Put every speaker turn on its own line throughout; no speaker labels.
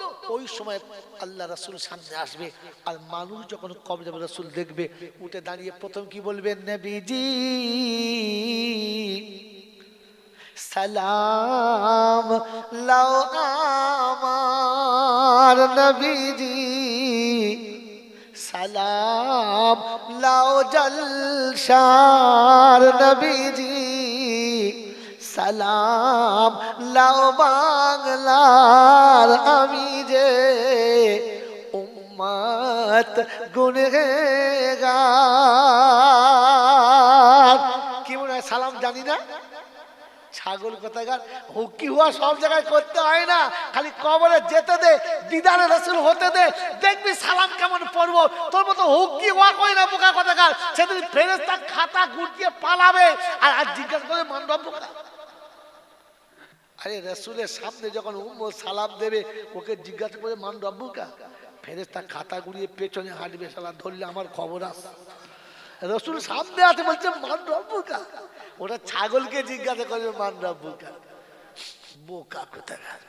তো ওই সময় আল্লাহ রাসূল সামনে আসবে আর মানুষ যখন কবর রাসূল দেখবে, উঠে দাঁড়িয়ে প্রথম কি বলবেন? নবীজি, সালাম লাও আমার নবীজি, সালাম লাও জলশার নবীজি। সালাম। লাও বাংলার আমি যে উম্মত গুনগার কি মনে হয় সালাম জানি না? ছাগল কোথাকার? হুকি হওয়া সব জায়গায় করতে হয় না। খালি কবরে যেতে দে, দিদারে রসুল হতে দে, দেখবি সালাম কেমন পড়ব। তোর মতো হুকি হওয়া কই না বোকা কোথাকার? সেদিন ফেরেস্তা খাতা গুটিয়ে পালাবে। আর আর জিজ্ঞাসা করে মানব বোকা। আরে রসুলের সামনে যখন উম্মত সালাম দেবে, ওকে জিজ্ঞাসা করে মান রব্বুকা ফেরেস্তা খাতা গুড়িয়ে পেছনে হাঁটবে সালাম ধরলে আমার খবর আস। রসুল সামনে আছে, বলছে মান রব্বুকা ওটা ছাগলকে জিজ্ঞাসা করবে মান রব্বুকা বোকা কোথাকার?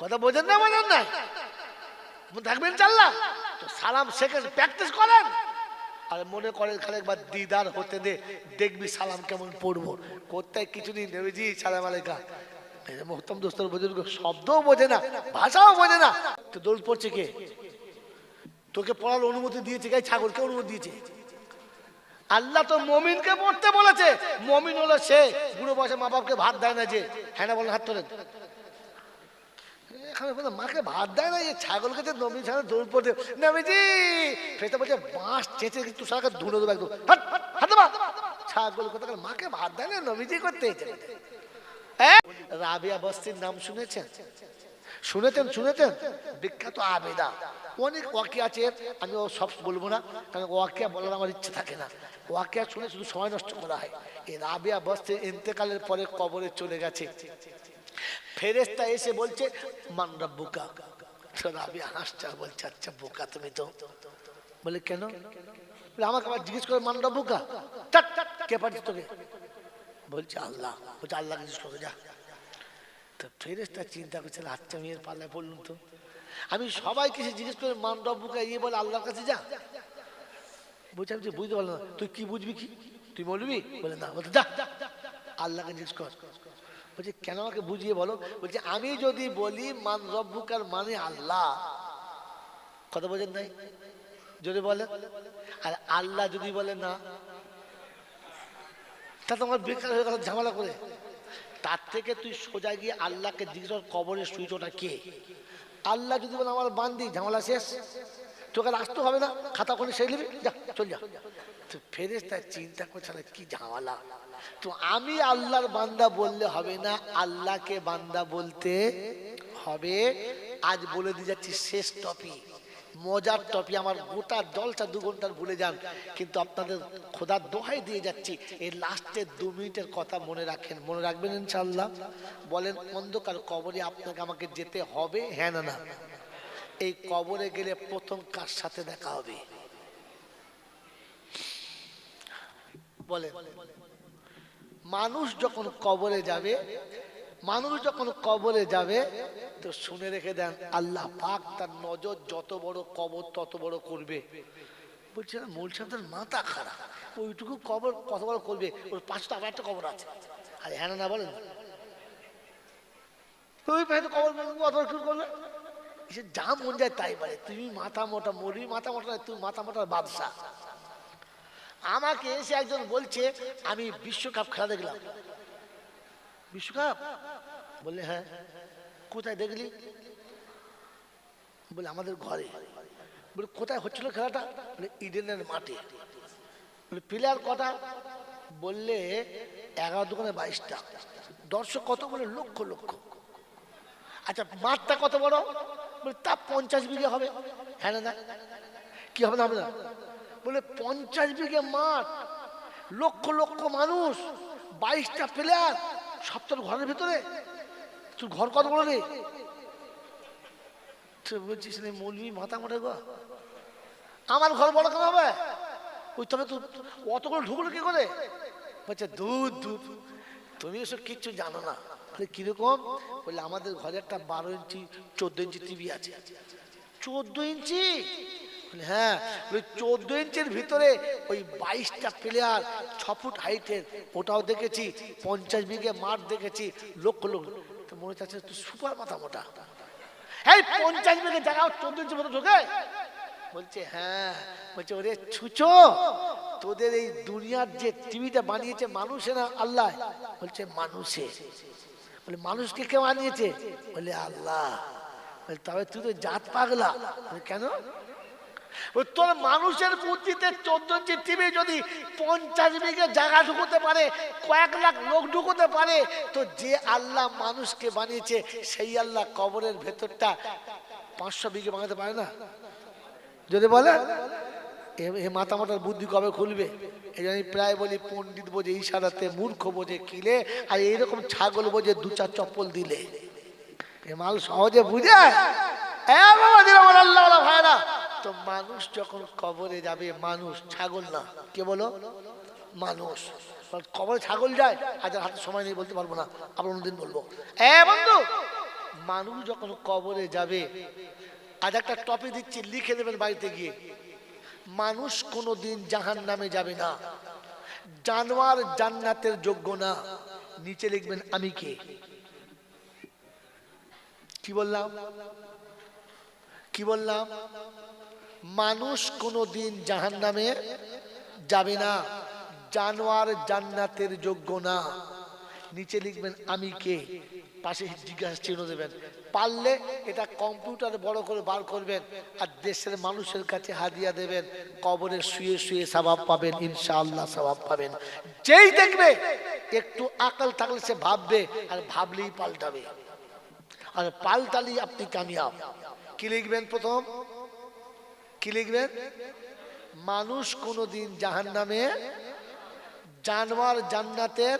কথা বোঝেন না বোঝেন না? থাকবেন চাল্লা তো সালাম সেকেন্ড প্র্যাকটিস করেন। আর মনে করেন খালি একবার দিদার হতে দে, দেখবি সালাম কেমন পড়ব। কোথায় কিছুদিন নেবেছি সালাম আলাইকা মোহতম দোস্তর বুজুর্গ, শব্দও বোঝে না, ভাষাও বোঝে না। তো দোল পড়ছে কে? তোকে পড়ার অনুমতি দিয়েছে কে? ছাগলকে অনুমতি দিয়েছে। আল্লাহ তো মমিনকে পড়তে বলেছে। মমিন হলো সে, বুড়ো বয়সে মা বাপকে ভাত দেয় না যে হ্যাঁ না হাত তোলেন। এখানে মাকে ভাত দেয় না, এই ছাগলকে যে নবী ছাড়া দৌড় পড়তে নবীজি ফেতে বলছে, বাঁশ চেঁচে তুই সারাকে ধুনে দেবো একদম। ছাগল কোথাকার, মাকে ভাত দেয় না নবীজি করতে। হ্যাঁ? রাবিয়া বস্তির নাম শুনেছেন? শুনেছেন শুনেছেন বিখ্যাত আবেদা। অনেক ওয়াকি আছে আমি ও সব বলব না কারণ ওয়াকিয়া বলার আমার ইচ্ছে থাকে না। ওয়াকিয়া শুনে শুধু সময় নষ্ট করা হয়। এই রাবিয়া বস্তির ইন্তেকালের পরে কবরে চলে গেছে। ফেরেস্তা এসে বলছে মান রব্বুকা? তো রাবিয়া হাসছে বলছে আচ্ছা বোকা তুমি তো। বলে কেন? আমাকে আবার জিজ্ঞেস করে মান রব্বুকা? চাট, চাট, কে পাঠিয়ে তোকে? বলছে, আল্লাহ। বলছে, আল্লাহ জিজ্ঞেস করে, যা। তো ফেরেস্তা চিন্তা করছে আচ্ছা মেয়ের পাল্লায় পড়লুম তো। আমি সবাইকে সে জিজ্ঞেস করে মান রব্বুকা ইয়ে বলে আল্লাহর কাছে যা? বলছে, আমি বুঝতে পারলাম না। তুই কি বুঝবি কি? তুই বলবি? বলে, না। বলতে যা। আল্লাহকে জিজ্ঞেস কর। বলছে, কেন আমাকে বুঝিয়ে বলো? বলছে, আমি যদি বলি মান রব্বুকার মানে আল্লাহ? কথা বোঝেন নাই? যদি বলে? আর আল্লাহ যদি বলে না তা তো আমার বেকার হয়ে গেল, ঝামেলা করে। তার থেকে তুই সোজা গিয়ে আল্লাহকে জিজ্ঞেস কবরের সুইচ ওটা কে? আল্লাহ যদি বলে, আমার বান্দি, ঝামেলা শেষ। তোকে আসতে হবে না, খাতা করে সেই নিবি, যা, চল যা। তো ফেরেস তার চিন্তা করছে না কি ঝামেলা? তো আমি আল্লাহর বান্দা বললে হবে না, আল্লাহকে বান্দা বলতে হবে, আজ বলে দিয়ে যাচ্ছি শেষ টপিক মজার টপি আমার গোটা জলটা দু ঘণ্টার ভুলে যান, কিন্তু আপনাদের খোদার দোহাই দিয়ে যাচ্ছি। এই লাস্টের দু মিনিটের কথা মনে রাখেন, মনে রাখবেন ইনশাল্লাহ বলেন, অন্ধকার কবরে আপনাকে আমাকে যেতে হবে? হ্যাঁ না না। এই কবরে গেলে প্রথম কার সাথে দেখা হবে? মানুষ যখন কবরে যাবে, মানুষ যখন কবরে যাবে তো শুনে রেখে দেন, আল্লাহ পাক তার নজর যত বড় কবর তত বড় করবে। বলছে মূল সাহেবের মাথা খারাপ, ওইটুকু কবর কত বড় করবে? ওর পাঁচটা আবার একটা কবর আছে। আর হ্যাঁ না বলেন। ওই পাশে তো কবর কত শুরু করবে সে যা মন যায় তাই বলে তুমি মাথা মোটা মরি মাথা মোটা তুমি মাথা মোটার বাদশাহ আমাকে এসে একজন বলছে, আমি বিশ্বকাপ খেলা দেখলাম। বিশ্বকাপ? বললে হ্যাঁ। কোথায় দেখলি? বলে, আমাদের ঘরে। বলে, কোথায় হচ্ছিল খেলাটা? বলে, ইডেনের মাঠে। বলে প্লেয়ার কটা? বললে, এগারো দোকানে বাইশটা। দর্শক কত বলে? লক্ষ লক্ষ। আচ্ছা মাঠটা কত বড়? বলে, তা পঞ্চাশ বিঘে হবে। হ্যাঁ না কি হবে না হবে না? বলে, পঞ্চাশ বিঘে মাঠ। লক্ষ লক্ষ মানুষ। বাইশটা প্লেয়ার সব তোর ঘরের ভিতরে। তোর ঘর কত বড় রে তুই বলছিস রে মাথা মোটে গো আমার ঘর বড় কেন হবে ওই তবে তো অত করে ঢুকলো কি করে বলছে দুধ দুধ তুমি এসব কিচ্ছু জানো না কীরকম বলে আমাদের ঘরে একটা বারো ইঞ্চি চোদ্দ ইঞ্চি টিভি আছে চোদ্দ ইঞ্চি হ্যাঁ ওই চোদ্দ ইঞ্চির ভিতরে ওই বাইশটা প্লেয়ার ছ ফুট হাইটের ওটাও দেখেছি, পঞ্চাশ বিঘে মাঠ দেখেছি, লক্ষ লক্ষ। মনে হচ্ছে তুই সুপার মাথা মোটা। এই পঞ্চাশ বিঘে জায়গা চোদ্দ ইঞ্চি মতো ঢোকে। বলছে হ্যাঁ। বলছে, ওরে ছুচো, তোদের এই দুনিয়ার যে টিভিটা বানিয়েছে মানুষে না আল্লাহ? বলছে, মানুষে। বলে, মানুষকে কে বানিয়েছে? বলে, আল্লাহ। তবে তুই তো জাত পাগলা। কেন? তোর মানুষের বুদ্ধিতে চোদ্দ টিভি যদি পঞ্চাশ বিঘে জায়গা ঢুকতে পারে, কয়েক লাখ লোক ঢুকতে পারে, তো যে আল্লাহ মানুষকে বানিয়েছে, সেই আল্লাহ কবরের ভেতরটা পাঁচশো বিঘে বানাতে পারে না? যদি বলে, এ মাথা মাথার বুদ্ধি কবে খুলবে? এই আমি প্রায় বলি, পণ্ডিত বোঝে, ইশারাতে মূর্খ বোঝে, কিলে, আর এইরকম ছাগল বোঝে, দু চার চপ্পল দিলে। এ মাল সহজে বুঝে? এ বাবা দিলাম আমার আল্লাহ আল্লাহ, ভাইরা তো মানুষ যখন কবরে যাবে, মানুষ ছাগল না। কে বলো? মানুষ। কবরে ছাগল যায় আজ হাতে সময় নেই বলতে পারব না। আবার অন্যদিন বলব। বন্ধু, মানুষ যখন কবরে যাবে, আজ একটা টপিক দিচ্ছি, লিখে দেবেন বাড়িতে গিয়ে। মানুষ কোনো দিন জাহান নামে যাবে না। জানোয়ার জান্নাতের যোগ্য না। নিচে লিখবেন, আমি কে? কি বললাম? কি বললাম? মানুষ কোনোদিন জাহান নামে যাবে না। জানোয়ার জান্নাতের যোগ্য না। নিচে লিখবেন, আমি কে? পাশে জিজ্ঞাসা চিহ্ন দেবেন। পারলে এটা কম্পিউটারে বড় করে বার করবেন আর দেশের মানুষের কাছে হাদিয়া দেবেন। কবরে শুয়ে শুয়ে স্বভাব পাবেন, ইনশাআল্লাহ স্বভাব পাবেন। যেই দেখবে, একটু আকাল থাকলে সে ভাববে, আর ভাবলেই পাল্টাবে। আর পাল্টালেই আপনি কামিয়াব। কি লিখবেন প্রথম? কি লিখবেন? মানুষ কোনোদিন জাহান নামে জানোয়ার জান্নাতের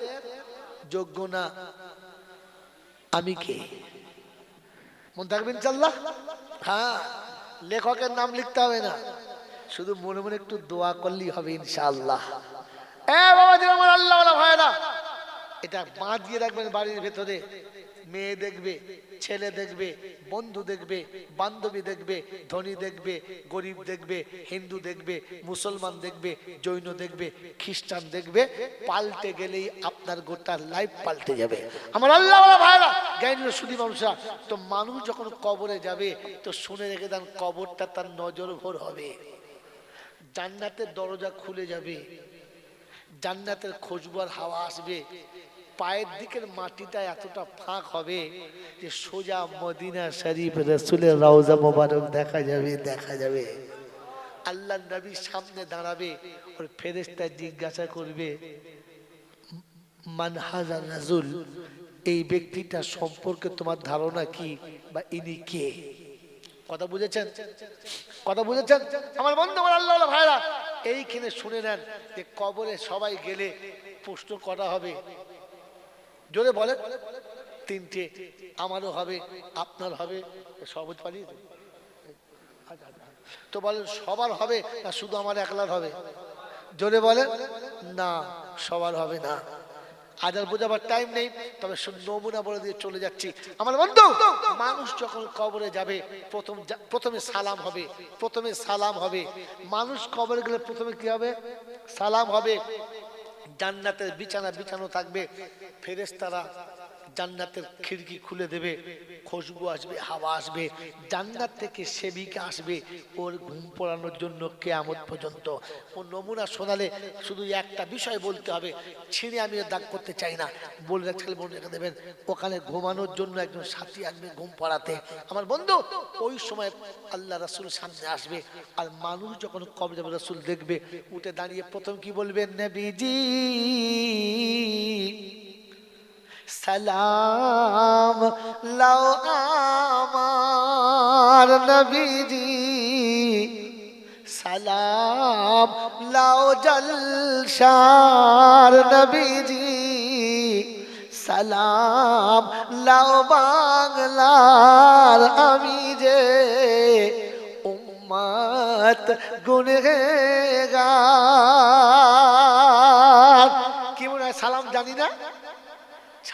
যোগ্য না। আমি কে? মন থাকবেন চাল্লাহ হ্যাঁ লেখকের নাম লিখতে হবে না। শুধু মনে মনে একটু দোয়া করলেই হবে ইনশাআল্লাহ। এ বাবা আমার আল্লাহ ভাইরা, এটা বাঁধিয়ে রাখবেন বাড়ির ভেতরে। মেয়ে দেখবে, ছেলে দেখবে, বন্ধু দেখবে, বান্ধবী দেখবে, ধনী দেখবে, গরিব দেখবে, হিন্দু দেখবে, মুসলমান দেখবে, জৈন দেখবে, খ্রিস্টান দেখবে, পাল্টে গেলেই আপনার গোটা লাইফ পাল্টে যাবে। আমার আল্লাহ ভাইরা, জ্ঞানী শুধু মানুষরা, তো মানুষ যখন কবরে যাবে, তো শুনে রেখে দেন কবরটা তার নজর ভোর হবে। জান্নাতের দরজা খুলে যাবে, জান্নাতের খুশবু হাওয়া আসবে পায়ের দিকের মাটিটা এতটা ফাঁক হবে যে সোজা মদিনা শরীফ রসুলের রওজা মোবারক দেখা যাবে দেখা যাবে। আল্লাহ নবী সামনে দাঁড়াবে, ওর ফেরেস্তা জিজ্ঞাসা করবে মানহাজা রাজুল, এই ব্যক্তিটা সম্পর্কে তোমার ধারণা কি বা ইনি কে? কথা বুঝেছেন? কথা বুঝেছেন? আমার বন্ধু আমার আল্লাহ ভাইরা, এইখানে শুনে নেন যে কবরে সবাই গেলে প্রশ্ন করা হবে জোরে বলে তিনটে, আমারও হবে, আপনার হবে, সবুজ পালিয়ে তো বলেন, সবার হবে না শুধু আমার একলার হবে? জোরে বলে না, সবার হবে না। আজ বোঝাবার টাইম নেই, তবে নমুনা বলে দিয়ে চলে যাচ্ছি। আমার বন্ধু, মানুষ যখন কবরে যাবে, প্রথম প্রথমে সালাম হবে, প্রথমে সালাম হবে। মানুষ কবরে গেলে প্রথমে কি হবে? সালাম হবে। জান্নাতের বিছানা বিছানো থাকবে। ফেরেশতারা জান্নাতের খিড়কি খুলে দেবে খুশবু আসবে, হাওয়া আসবে, জান্নাত থেকে সেবিকা আসবে ওর ঘুম পড়ানোর জন্য কেয়ামত পর্যন্ত। ও নমুনা শোনালে শুধু একটা বিষয় বলতে হবে, ছিঁড়ে আমি দাগ করতে চাই না। বলে রাখলে মনে রেখে দেবেন, ওখানে ঘুমানোর জন্য একজন সাথী আসবে ঘুম পড়াতে। আমার বন্ধু, ওই সময় আল্লাহ রাসুল সামনে আসবে আর মানুষ যখন কবে যাবে, রাসুল দেখবে, উঠে দাঁড়িয়ে প্রথম কি বলবেন নবীজি! সালাম লাও আমার নবীজি। সালাম লাও জলশার নবীজি। সালাম লাও বাংলার আমি যে উম্মত গুনহেগার। কি মনে হয় সালাম জানি না?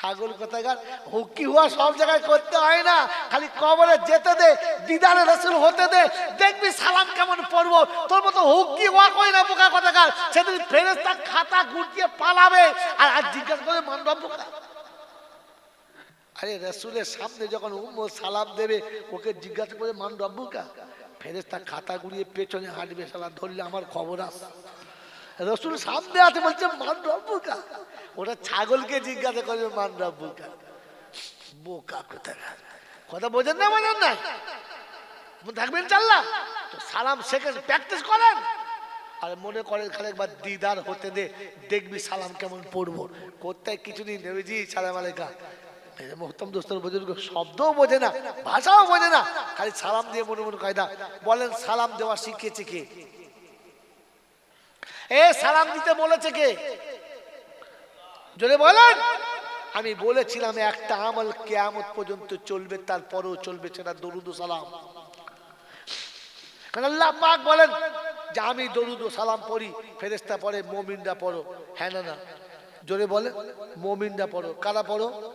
ছাগল কোথাকার? হুকি হুয়া সব জায়গায় করতে হয় না। খালি কবরে যেতে দে, দিদারে রসুল হতে দে, দেখবি সালাম কেমন পড়ব। তোর মতো হুকি হুয়া কই না বোকা কোথাকার? সেদিন ফেরেস্তা খাতা গুটিয়ে পালাবে আর আজ জিজ্ঞাসা করে মানব বোকা? আরে রসুলের সামনে যখন উম্মত সালাম দেবে, ওকে জিজ্ঞাসা করে মান রব্বুকা ফেরেস্তা খাতা গুড়িয়ে পেছনে হাঁটবে সালা ধরলে আমার খবর আস রসুল সামনে আছে বলছে, মান রব্বুকা। ওটা ছাগলকে জিজ্ঞাসা করবে, মান রব্বুকা? বোকা কোথায় কথা বোঝেন না বোঝেন না। থাকবেন চাল্লা তো সালাম সেকেন্ড প্র্যাকটিস করেন। আর মনে করেন খালি একবার দিদার হতে দে, দেখবি সালাম কেমন পড়ব। কোথায় কিছু নেই নেবেজি সালাম আলাইকা মোহতম দোস্তর বুজুর্গ, শব্দও বোঝে না, ভাষাও বোঝে না। খালি সালাম দিয়ে মনে মনে কায়দা বলেন সালাম দেওয়া শিখিয়েছে কে? এ সালাম দিতে বলেছে কে? জোরে বলেন। আমি বলেছিলাম একটা আমল কেয়ামত পর্যন্ত চলবে, তারপরেও চলবে সেটা দরুদ সালাম। আল্লাহ পাক বলেন যে আমি দরুদ সালাম পড়ি ফেরেস্তা পড়ে, মমিনরা পড়ো। হ্যাঁ না না। জোরে বলে মমিনরা পড়ো। কারা পড়ো?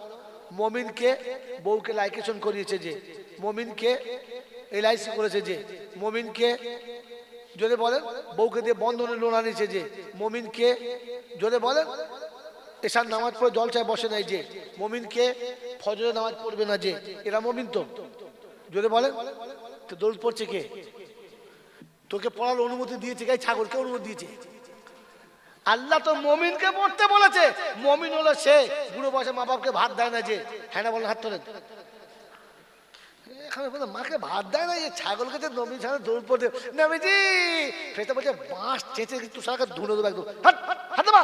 মমিনকে বউকে লাইকেশন করিয়েছে যে, মমিনকে এলআইসি করেছে যে, মমিনকে জোরে বলেন, বউকে দিয়ে বন্ধনে লোন আনিয়েছে যে, মমিনকে, জোরে বলেন এসার নামাজ পড়ে জলসায় বসে নাই যে মমিন কে ফজরে নামাজ পড়বে না যে, এরা মমিন তো। জোরে বলেন, তো দৌড় পড়ছে কে? তোকে পড়ার অনুমতি দিয়েছে কে? ছাগলকে অনুমতি দিয়েছে। আল্লাহ তো মমিনকে পড়তে বলেছে। মমিন হলো সে, বুড়ো বয়সে মা বাপকে ভাত দেয় না যে হ্যাঁ না বলেন হাত তোলেন। বলে মাকে ভাত দেয় না, এই ছাগলকে যে নবী ছাড়া দৌড় পড়তে নবীজি ফেতে বলছে, বাঁশ চেঁচে তুই সারাকে ধুনে দেবো একদম।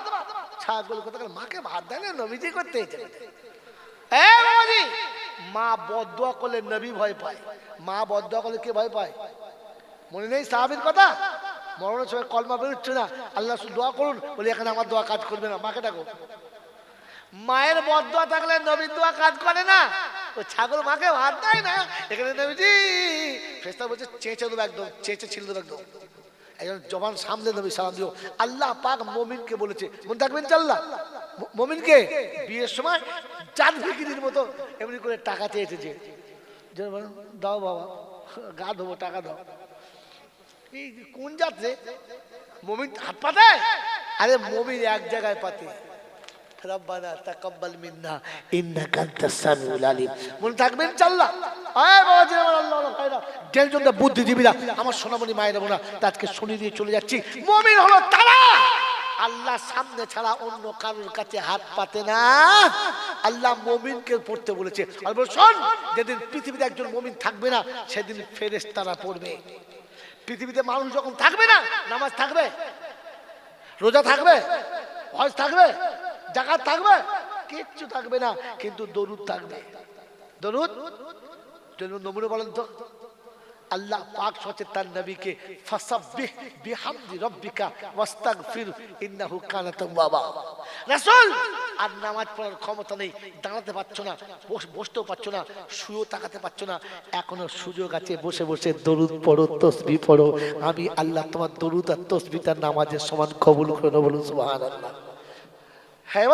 ছাগল কোথাকার, মাকে ভাত দেয় না, নবীজি করতে মা বদুয়া করলে নবী ভয় পায়। মা বদুয়া করলে কে ভয় পায়? মনে নেই সাহাবির কথা? মরণের সময় কলমা বেরোচ্ছে না। আল্লাহ দোয়া করুন, বলে এখানে আমার দোয়া কাজ করবে না। মাকে ডাকো। মায়ের বদুয়া থাকলে নবীন দোয়া কাজ করে না। ও ছাগল মাকে ভাত দেয় না। এখানে নবীজি ফেস্তা বলছে, চেঁচে দেবো একদম, চেঁচে ছিল দেবো একদম। একজন জবান সামনে নবী সালাম দিও আল্লাহ পাক মমিনকে বলেছে মনে থাকবেন চাল্লা মমিনকে বিয়ের সময় চাঁদ ভিকিরির মতো এমনি করে টাকা চেয়েছে যে দাও বাবা, গা ধোবো, টাকা দাও। কোন যাচ্ছে মমিন হাত পাতে আরে মমিন এক জায়গায় পাতে। রব্বানা তাকাব্বাল মিন্না, ইন্নাকা আনতাস সামিউল আলিম। মনে থাকবেন চাল্লা আয় বাবা জি আমার আল্লাহ আল্লাহ ভাইরা টেনশনটা বুদ্ধিজীবীরা, আমার সোনামণি মায়ের বোনা তাকে শুনে দিয়ে চলে যাচ্ছি। মমিন হলো তারা! আল্লাহ সামনে ছাড়া অন্য কারোর কাছে হাত পাতে না। আল্লাহ মমিনকে পড়তে বলেছে। আর বল শোন, যেদিন পৃথিবীতে একজন মমিন থাকবে না, সেদিন ফেরেশতারা পড়বে। পৃথিবীতে মানুষ যখন থাকবে না, নামাজ থাকবে? রোজা থাকবে? হজ থাকবে? জাকাত থাকবে? কিচ্ছু থাকবে না, কিন্তু দরুদ থাকবে। দরুদ? নমুনে বলেন তো। আল্লাহ পাক সচে তার নবীকে, ফাসাব্বিহ বিহামদি রাব্বিকা ওয়াস্তাগফির ইন্নাহু কানা তাওয়াবা। রাসূল, আর নামাজ পড়ার ক্ষমতা নেই, দাঁড়াতে পারছ না, বস- বসতেও পারছ না, শুয়েও তাকাতে পারছ না। এখনও সুযোগ আছে, বসে বসে দরুদ পড়ো, তসবি পড়ো। আমি আল্লাহ তোমার দরুদ আর তসবিহ তার নামাজের সমান কবুল করে বলুন, সুবহানাল্লাহ। হ্যাঁ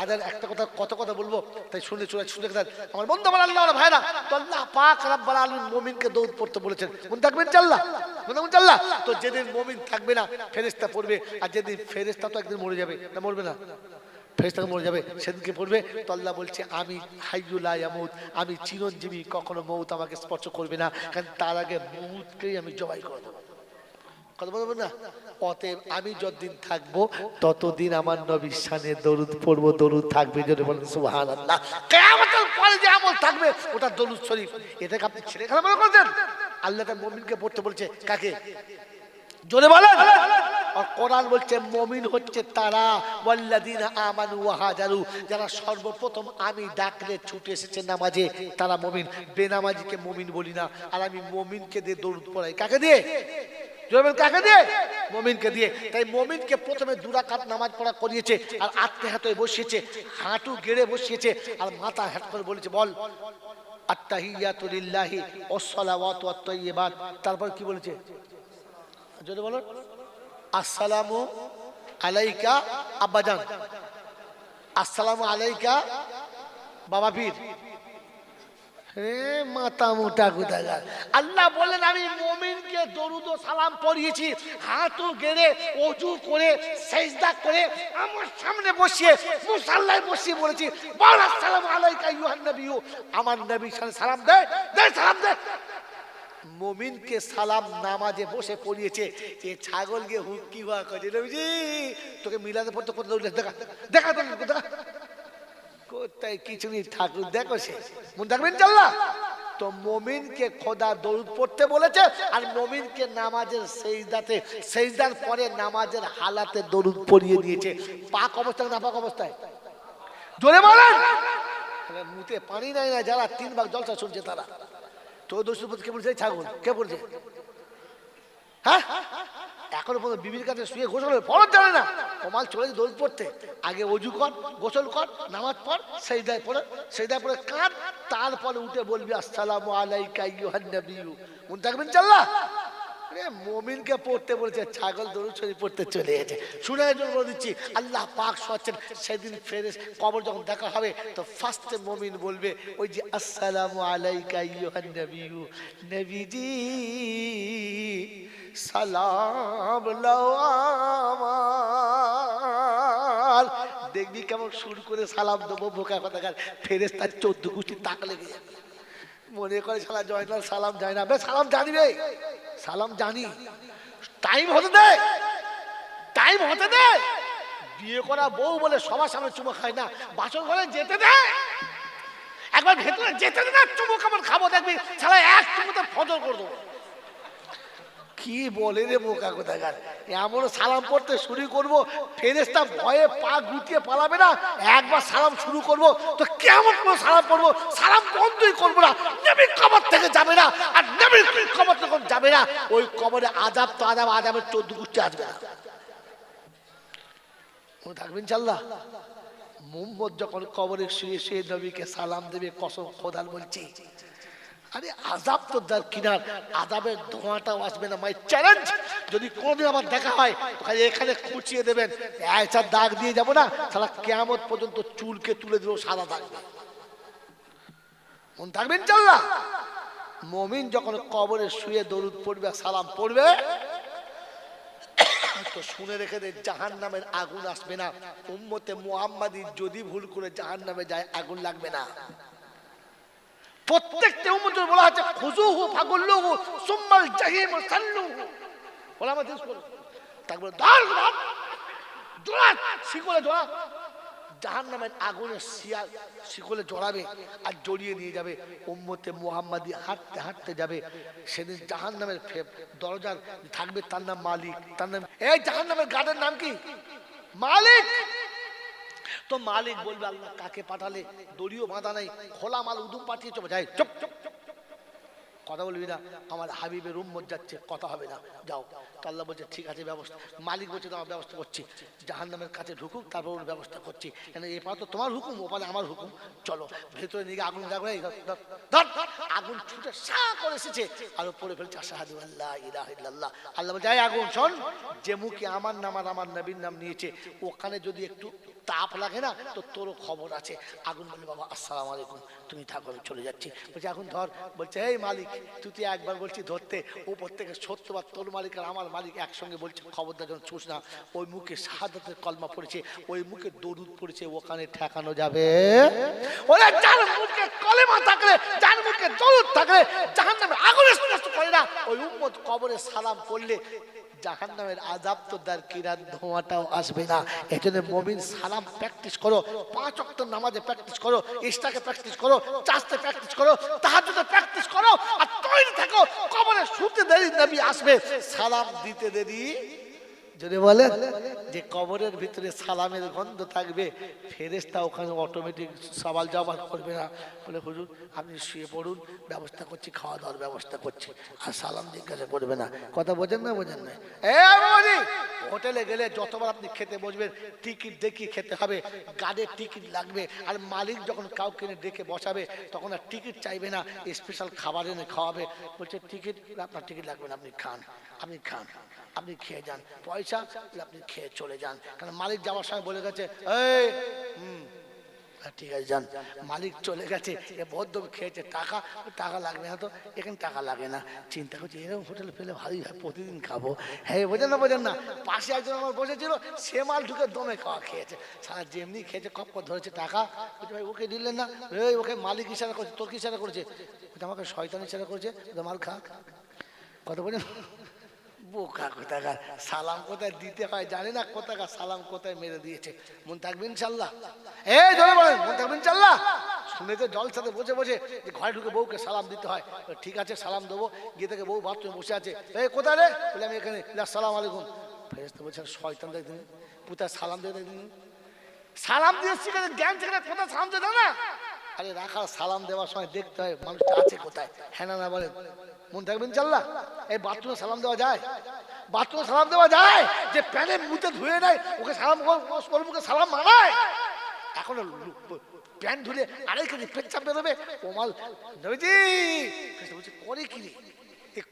আর, একটা কথা, কত কথা বলব? তাই শুনে চলে, শুনে আমার বন্ধু, আমার আল্লাহ আমার ভাইরা, তো আল্লাহ পাক রাব্বাল আলামিন মুমিনকে দৌড় পড়তে বলেছেন। মন থাকবেন চাল্লা থাকবেন চাল্লা তো যেদিন মুমিন থাকবে না, ফেরেশতা পড়বে, আর যেদিন ফেরেশতা তো একদিন মরে যাবে, না মরবে না? ফেরেশতা মরে যাবে, সেদিনকে পড়বে। তো আল্লাহ বলছে, আমি হাইয়ুলা ইয়ামুত, আমি চিরঞ্জীবী, কখনো মৌত আমাকে স্পর্শ করবে না, কারণ তার আগে মৌতকেই আমি জবাই করে দেবো। কথা অতএব আমি যতদিন থাকব, ততদিন আমার নবীর সানে দরুদ পড়ব, দরুদ থাকবে যদি বলেন সুহান পরে যে আমল থাকবে, ওটা দরুদ শরীফ। এটাকে আপনি ছেড়ে খেলা মনে করছেন? আল্লাহ তার মমিনকে পড়তে বলছে, কাকে? জোরে বলেন। আর কোরআন বলছে, মমিন হচ্ছে তারা ওয়াল্লাদিনা আমানু ওয়া হাজারু। যারা সর্বপ্রথম আমি ডাকলে ছুটে এসেছে নামাজে, তারা মমিন। বেনামাজিকে মমিন বলি না। আর আমি মমিনকে দিয়ে দরুদ পড়াই। কাকে দিয়ে? জোরেবেন কাকে দিয়ে? মমিনকে দিয়ে। তাই মমিনকে প্রথমে দুরাকাত নামাজ পড়া করিয়েছে আর আত্মে হাতে বসিয়েছে, হাঁটু গেড়ে বসিয়েছে আর মাথা হ্যাট করে বলেছে, বল। আত্তাহিয়াতু লিল্লাহি ওয়াসসালাওয়াতু ওয়াত-তাইয়্যিবাত তারপর কি বলেছে? জোরে বলো। আসসালামু আলাইকা আব্বাজান। আসসালামু আলাইকা বাবা পীর। হে মাতা মোটা আল্লাহ আমি সালাম করে করে আমার সামনে বসিয়ে বসিয়ে বলেছি আমার সালাম দে দে সালাম দে সালাম নামাজে বসে পড়িয়েছে এ ছাগলকে হুকি হওয়া করে নবীজি, তোকে মিলাতে পড়তে করতে দেখা দেখা দেখা দেখা। কোথায় দেখো সে। তো মমিনকে খোদা পড়তে বলেছে, আর মমিনকে নামাজের পরে নামাজের হালাতে দিয়েছে। পাক অবস্থায় না পাক অবস্থায়? মুতে পানি নাই না, যারা তিন ভাগ জলসা শুনছে তারা। তো দোষের কে বলছে? ছাগল, কে বলছে? হ্যাঁ? এখনও পর্যন্ত বিবির কাছে শুয়ে গোসল ফরজ জানে না। কমাল চলে দৌড় পড়তে। আগে অজু কর, গোসল কর, নামাজ পড় সেই দায় পড়ে সেই দায় পড়ে কাঁদ, তারপরে উঠে বলবি, আসসালামু আলাইকা ইউহান থাকবেন চাল্লা মমিনকে পড়তে বলেছে, ছাগল দরুদ শরীফ পড়তে চলে গেছে। শুনে বলে দিচ্ছি, আল্লাহ পাক সচ্ছেন, সেদিন ফেরেস কবর যখন দেখা হবে, তো ফার্স্টে মমিন বলবে, ওই যে, আসসালামু আলাইকা ইউহান নবীজি সালাম আমার। দেখবি কেমন শুরু করে সালাম দেবো, বোকা কথাকার ফেরেস তার চোদ্দ গোষ্ঠী তাক লেগে মনে করে সালা জয়নাল, সালাম যায় না। সালাম জানিবে সালাম জানি। টাইম হতে দে। টাইম হতে দে। বিয়ে করা বউ বলে সবার সামনে চুমো খায় না। বাসন ঘরে যেতে দে। একবার ভেতরে যেতে দে না, চুমো কেমন খাব, দেখবি সালা এক চুমোতে ফজর করে দেবো। কি বলে রে বোকা কোথাকার? এমন সালাম পড়তে শুরু করব ফেরেস্তা ভয়ে পা গুটিয়ে পালাবে না, একবার সালাম শুরু করব, তো কেমন করে সালাম করব সালাম বন্ধই করব না, নবীর কবর থেকে যাবে না, আর নবীর কবর যখন যাবে না, ওই কবরে আজাব তো আজাব আজাবের চোদ্দ গুষ্টি আসবে না। থাকবেন চাল্লা মোহাম্মদ যখন কবরে শুয়ে শুয়ে নবীকে সালাম দেবে, কসম খোদাল বলছি। আরে আজাব তো দার কিনার আজাবের ধোঁয়াটাও আসবে না। মাই চ্যালেঞ্জ যদি কোনোদিন আমার দেখা হয়, ওখানে এখানে খুঁচিয়ে দেবেন। একটা দাগ দিয়ে যাব না সারা কেমন পর্যন্ত চুলকে তুলে দিলেও সাদা থাকবে মন থাকবেন চাল্লা মমিন যখন কবরে শুয়ে দরুদ পড়বে সালাম পড়বে শুনে রেখে দে জাহান নামের আগুন আসবে না। উম্মতে মুহাম্মাদি যদি ভুল করে জাহান নামে যায়, আগুন লাগবে না। প্রত্যেকটা উম্মতের বলা আছে খুজুহু ফাগুল্লুহু সুম্মাল জাহিম সাল্লুহু। বলা আমাদের তারপর দাঁড় দাঁড় জোড়া শিকলে জোড়া জাহান নামের আগুনে শিয়াল শিকলে জড়াবে আর জড়িয়ে নিয়ে যাবে। উম্মতে মুহাম্মাদি হাঁটতে হাঁটতে যাবে। সেদিন জাহান নামের দরজার থাকবে তার নাম মালিক। তার নাম এই জাহান নামের গার্ডের নাম কি? মালিক! তো মালিক বলবে, আল্লাহ কাকে পাঠালে দড়িও বাঁধা নাই, খোলা মাল উদুম পাঠিয়ে যাই, চুপ চুপ। কথা বলবি না, আমার হাবিবের উম্মত যাচ্ছে, কথা হবে না। যাও। আল্লাহ বলছে, ঠিক আছে, ব্যবস্থা মালিক বলছে, তোমার ব্যবস্থা করছি। জাহান নামের কাছে ঢুকুক, তারপর ওর ব্যবস্থা করছি। কেন, এ তো তোমার হুকুম ওপারে আমার হুকুম। চলো, ভেতরে নিয়ে আগুন লাগবে। আগুন ছুটে সা করে এসেছে আর পড়ে ফেলছে, আশাহাদু আল্লাহ ইলাহা ইল্লাল্লাহ। আল্লাহ বলছে, "এই আগুন, শোন, যে মুখে আমার নাম আর আমার নবীর নাম নিয়েছে, ওখানে যদি একটু তাপ লাগে না, তো তোরও খবর আছে। আগুন বলে, বাবা, আসসালাম আলাইকুম। তুমি থাকো চলে যাচ্ছি। বলছে, এখন ধর। বলছে, এই মালিক তুই একবার বলছি ধরতে, উপর থেকে সত্যবার তোর মালিক আর আমার মালিক একসঙ্গে বলছে, খবরদার যেন ছুস না। ওই মুখে শাহাদাতের কলমা পড়েছে, ওই মুখে দরুদ পড়েছে, ওখানে ঠেকানো যাবে। ওরে থাকলে, যার করে না, ওই উম্মত কবরে সালাম করলে জাহান্নামের আজাব তো দার কিরাত ধোঁয়াটাও আসবে না। এই জন্য মমিন সালাম প্র্যাকটিস করো, পাঁচ অক্ট নামাজে প্র্যাকটিস করো ইস্টাকে প্র্যাকটিস করো চাষতে প্র্যাকটিস করো তাহাজুদে প্র্যাকটিস করো, আর তৈরি থাকো, কবরে শুতে দেরি নবী আসবে। সালাম দিতে দেরি? যদি বলেন। যে কবরের ভিতরে সালামের গন্ধ থাকবে ফেরেস্তা ওখানে অটোমেটিক সবাল জবাল করবে না। বলে, হুজুর, আপনি শুয়ে পড়ুন, ব্যবস্থা করছি, খাওয়া দাওয়ার ব্যবস্থা করছি। আর সালাম জিজ্ঞাসা করবে না। কথা বোঝেন না বোঝেন না। হোটেলে গেলে যতবার আপনি খেতে বসবেন, টিকিট দেখিয়ে খেতে হবে। গার্ডের টিকিট লাগবে। আর মালিক যখন কাউকে ডেকে বসাবে, তখন আর টিকিট চাইবে না স্পেশাল খাবার এনে খাওয়াবে। বলছে, টিকিট, আপনার টিকিট লাগবে না, আপনি খান আপনি খান। আপনি খেয়ে যান। পয়সা আপনি খেয়ে চলে যান। কারণ মালিক যাওয়ার সময় বলে গেছে এই হুম হ্যাঁ, ঠিক আছে যান। মালিক চলে গেছে এ বদ্ধ খেয়েছে টাকা টাকা লাগবে না তো এখানে টাকা লাগে না। চিন্তা করছি এরকম হোটেলে পেলে ভালোই হয় প্রতিদিন খাব। হ্যাঁ বোঝেন না বোঝেন না পাশে একজন আমার বসেছিল সে মাল ঢুকে দমে খাওয়া খেয়েছে। সারা যেমনি খেয়েছে কপ ধরেছে টাকা। ভাই ওকে দিলেন না? এই ওকে মালিক ইশারা করছে তোর কি ইশারা করেছে? আমাকে শয়তান ইশারা করেছে মাল খা। কত বোঝেন বোকা কোথাকার, সালাম কোথায় দিতে হয় জানি না, কোথাকার সালাম কোথায় মেরে দিয়েছে। মন থাকবে ইনশাল্লাহ। এই জলে বলেন, মন থাকবে ইনশাল্লাহ। শুনে তো জল সাথে বসে বসে যে ঘরে ঢুকে বউকে সালাম দিতে হয় ঠিক আছে, সালাম দেবো। গিয়ে থেকে বউ বাথরুমে বসে আছে। এই কোথায় রে? বলে আমি এখানে সালাম আলাইকুম। ফেরেস্তা বলছে শয়তান দেখদিন পুতা সালাম দিয়ে দেখদিন সালাম দিয়ে শিখে জ্ঞান শিখে কোথায় সালাম দিয়ে না আরে রাখা সালাম দেওয়ার সময় দেখতে হয়, মানুষটা আছে কোথায়? হ্যাঁ না বলেন মন থাকবেন চাল্লা এই বাথরুমে সালাম দেওয়া যায়। বাথরুমে সালাম দেওয়া যায় যে প্যানে মুতে ধুয়ে নেয়, ওকে সালাম ওর মুখে সালাম মানায়। এখন প্যান ধুলে আড়াই কেজি পেচ্ছাপ বেরোবে ওমাল, নবীজি করে কি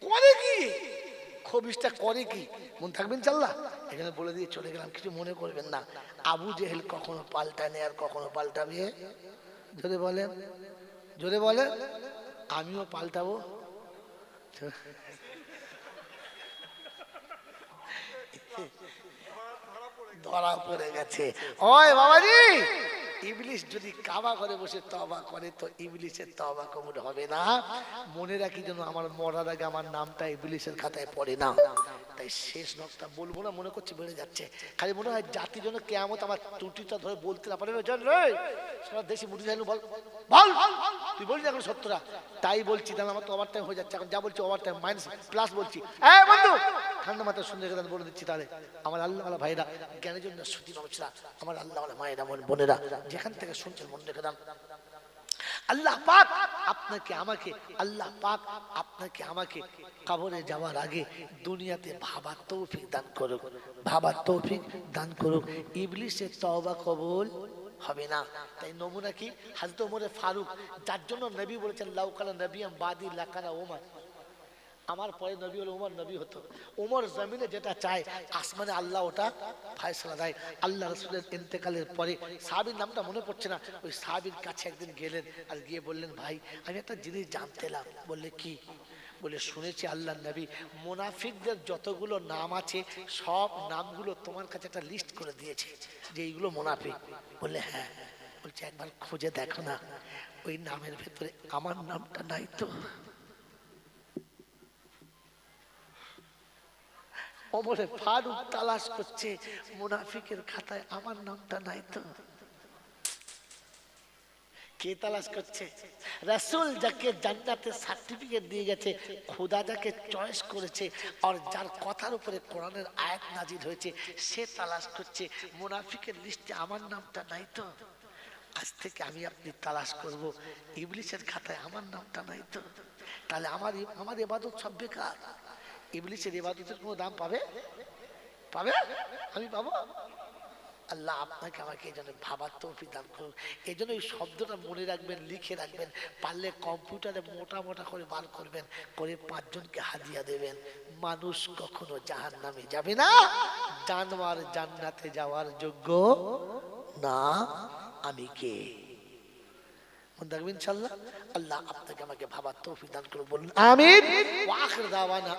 করে কি? খবিসটা করে কি? মন থাকবেন চাল্লা এখানে বলে দিয়ে চলে গেলাম, কিছু মনে করবেন না। আবু জেহেল কখনো পাল্টায় আর কখনো পাল্টাবে? জোরে বলে জোরে বলে আমিও পাল্টাবো। ধরা পড়ে গেছে। ওই বাবাজি! ইবলিশ যদি কাবা করে বসে তবা করে, তো ইবলিশের তবা কবুল হবে না। মনে রাখি যেন আমার মরার আগে আমার নামটা ইবলিশের খাতায় পড়ে না। তাই শেষ নকটা বলব না, মনে করছি বেড়ে যাচ্ছে। খালি মনে হয় জাতির জন্য কেমন আমার ত্রুটিটা ধরে বলতে না পারে। সারা দেশি মুঠি চাইলু বল বল! তুই বলছি এখন সত্যরা? তাই বলছি তাহলে আমার তো ওভার টাইম হয়ে যাচ্ছে। এখন যা বলছি ওভার টাইম মাইনাস প্লাস বলছি। এই বন্ধু ঠান্ডা মাথায় সুন্দর কথা বলে দিচ্ছি তাহলে, আমার আল্লাহ ভাইরা জ্ঞানের জন্য শ্রুতি নমস্কার আমার আল্লাহ মায়েরা বোনেরা, যেখান থেকে শুনছেন মন রেখে দাম আল্লাহ পাক আপনাকে, আমাকে, আল্লাহ পাক আপনাকে, আমাকে কবরে যাওয়ার আগে দুনিয়াতে ভাবার তৌফিক দান করুক, ভাবার তৌফিক দান করুক। ইবলিশের তওবা কবুল হবে না। তাই নমুনা কি? হাজরত ওমরে ফারুক, যার জন্য নবী বলেছেন লাউকালা নবী বাদি লাকানা ওমর। আমার পরে নবী হলো উমর, নবী হতো। উমর জমিনে যেটা চায়, আসমানে আল্লাহ ওটা ফায়সলা দেয়। আল্লাহ রসুলের ইন্তেকালের পরে সাহাবির নামটা মনে পড়ছে না। ওই সাহাবির কাছে একদিন গেলেন আর গিয়ে বললেন, ভাই, আমি একটা জিনিস জানতে এলাম। বললে, কি? বলে, শুনেছি আল্লাহ নবী। মুনাফিকদের যতগুলো নাম আছে, সব নামগুলো তোমার কাছে একটা লিস্ট করে দিয়েছে যে এইগুলো মুনাফিক। বললে হ্যাঁ। বলছে, একবার খুঁজে দেখো না। ওই নামের ভেতরে আমার নামটা নাই তো? অমরে ফারুক তালাশ করছে, মুনাফিকের খাতায় আমার নামটা নাই তো। কে তালাশ করছে? রাসূল যাকে জান্নাতের সার্টিফিকেট দিয়ে গেছে, খোদা যাকে চয়েস করেছে, আর যার কথার উপরে কোরআনের আয়াত নাজির হয়েছে, সে তালাশ করছে, মুনাফিকের লিস্টে আমার নামটা নাই তো। আজ থেকে আমি আপনি তালাশ করব ইবলিশের খাতায় আমার নামটা নাই তো। তাহলে আমার আমার এবাদত সব বেকার। ইবাদতের কোনো দাম পাবে? পাবে? আমি পাবো? আল্লাহ আপনাকে আমাকে ভাবার তৌফিক দান এই জন্য এই শব্দটা মনে রাখবেন, লিখে রাখবেন। পারলে কম্পিউটারে মোটা মোটা করে বার করবেন, করে পাঁচজনকে হাদিয়া দেবেন। মানুষ কখনো জাহান নামে যাবে না। জানোয়ার জান্নাতে যাওয়ার যোগ্য না। আমি কে? মনে রাখবেন ইনশাল্লাহ আল্লাহ আপনাকে আমাকে ভাবার তৌফিক দান করুন বলুন, আমিন। দাওয়ানা